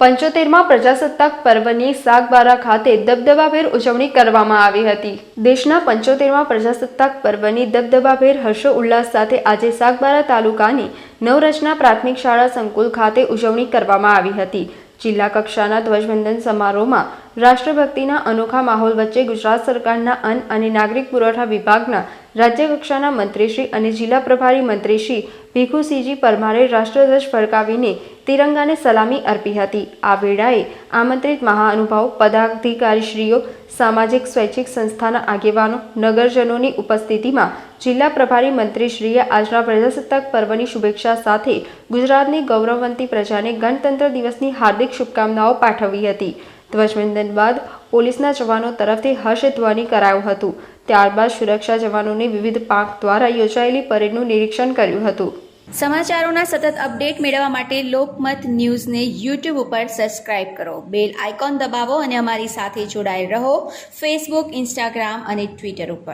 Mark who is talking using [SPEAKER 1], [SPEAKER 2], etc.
[SPEAKER 1] પંચોતેરમાં પ્રજાસત્તાક પર્વની સાગબારા ખાતે દબદબાભેર ઉજવણી કરવામાં આવી હતી. દેશના પંચોતેરમાં પ્રજાસત્તાક પર્વની દબદબાભેર હર્ષો ઉલ્લાસ સાથે આજે સાગબારા તાલુકાની નવરચના પ્રાથમિક શાળા સંકુલ ખાતે ઉજવણી કરવામાં આવી હતી. જિલ્લા કક્ષાના ધ્વજવંદન સમારોહમાં રાષ્ટ્રભક્તિના અનોખા માહોલ વચ્ચે ગુજરાત સરકારના અન્ન અને નાગરિક પુરવઠા વિભાગના રાજ્યકક્ષાના મંત્રીશ્રી અને જિલ્લા પ્રભારી મંત્રીશ્રી ભીખુસિંહજી પરમારે રાષ્ટ્રધ્વજ ફરકાવીને તિરંગાને સલામી અર્પી હતી. આ વેળાએ આમંત્રિત મહાનુભાવ, પદાધિકારીશ્રીઓ, સામાજિક સ્વૈચ્છિક સંસ્થાના આગેવાનો, નગરજનોની ઉપસ્થિતિમાં જિલ્લા પ્રભારી મંત્રીશ્રીએ આજના પ્રજાસત્તાક પર્વની શુભેચ્છા સાથે ગુજરાતની ગૌરવવંતી પ્રજાને ગણતંત્ર દિવસની હાર્દિક શુભકામનાઓ પાઠવી હતી. ધ્વજવંદન બાદ પોલીસના જવાનો તરફથી હર્ષધ્વનિ કરાયું હતું. ત્યારબાદ સુરક્ષા જવાનોની વિવિધ પાંખ દ્વારા યોજાયેલી પરેડનું નિરીક્ષણ કર્યું હતું.
[SPEAKER 2] સમાચારોના સતત અપડેટ મેળવવા માટે લોકમત ન્યૂઝને યુટ્યુબ ઉપર સબસ્ક્રાઇબ કરો. બેલ આઇકોન દબાવો અને અમારી સાથે જોડાયેલ રહો. ફેસબુક ઇન્સ્ટાગ્રામ અને ટ્વિટર ઉપર.